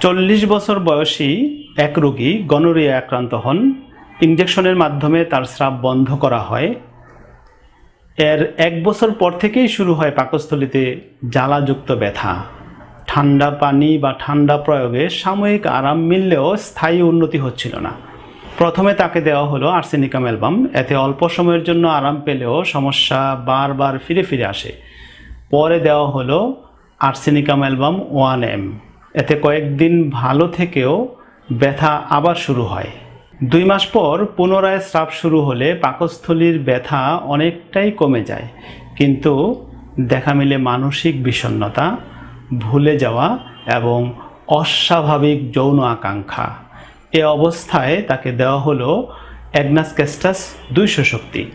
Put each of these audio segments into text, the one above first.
চল্লিশ বছর বয়সী এক রোগী গনোরিয়া আক্রান্ত হন। ইঞ্জেকশনের মাধ্যমে তার স্রাব বন্ধ করা হয়। এর এক বছর পর থেকেই শুরু হয় পাকস্থলিতে জ্বালাযুক্ত ব্যথা। ঠান্ডা পানি বা ঠান্ডা প্রয়োগে সাময়িক আরাম মিললেও স্থায়ী উন্নতি হচ্ছিল না। প্রথমে তাকে দেওয়া হলো আর্সেনিকাম অ্যালবাম। এতে অল্প সময়ের জন্য আরাম পেলেও সমস্যা বারবার ফিরে ফিরে আসে। পরে দেওয়া হলো আর্সেনিকাম অ্যালবাম ওয়ান এম। এতে কয়েকদিন ভালো থেকেও ব্যথা আবার শুরু হয়। দুই মাস পর পুনরায় স্রাব শুরু হলে পাকস্থলীর ব্যথা অনেকটাই কমে যায়। কিন্তু দেখা মিলে মানসিক বিষণ্ণতা, ভুলে যাওয়া এবং অস্বাভাবিক যৌন আকাঙ্ক্ষা। এ অবস্থায় তাকে দেওয়া হলো অ্যাগনাস ক্যাস্টাস দুইশো শক্তি।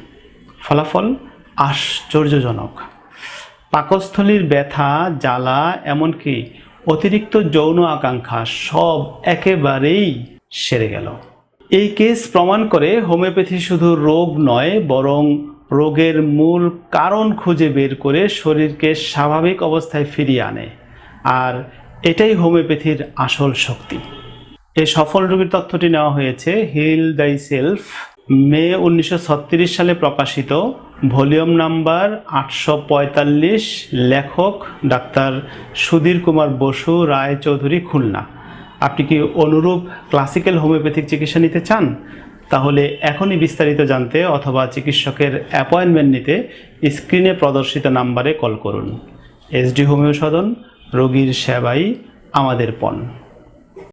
ফলাফল আশ্চর্যজনক। পাকস্থলীর ব্যথা, জ্বালা, এমনকি অতিরিক্ত যৌন আকাঙ্ক্ষা সব একেবারেই সেরে গেল। এই কেস প্রমাণ করে হোমিওপ্যাথি শুধু রোগ নয়, বরং রোগের মূল কারণ খুঁজে বের করে শরীরকে স্বাভাবিক অবস্থায় ফিরিয়ে আনে, আর এটাই হোমিওপ্যাথির আসল শক্তি। এই সফল রোগীর তথ্যটি নেওয়া হয়েছে, হিল দাই সেলফ, মে উনিশশো ছত্রিশ সালে প্রকাশিত। ভলিউম নাম্বার আটশো পঁয়তাল্লিশ, লেখক ডাক্তার সুধীর কুমার বসু রায় চৌধুরী খুলনা। আপনি কি অনুরূপ ক্লাসিক্যাল হোমিওপ্যাথিক চিকিৎসা নিতে চান? তাহলে এখনই বিস্তারিত জানতে অথবা চিকিৎসকের অ্যাপয়েন্টমেন্ট নিতে স্ক্রিনে প্রদর্শিত নাম্বারে কল করুন। এসডি হোমিও সদন, রোগীর সেবাই আমাদের পণ।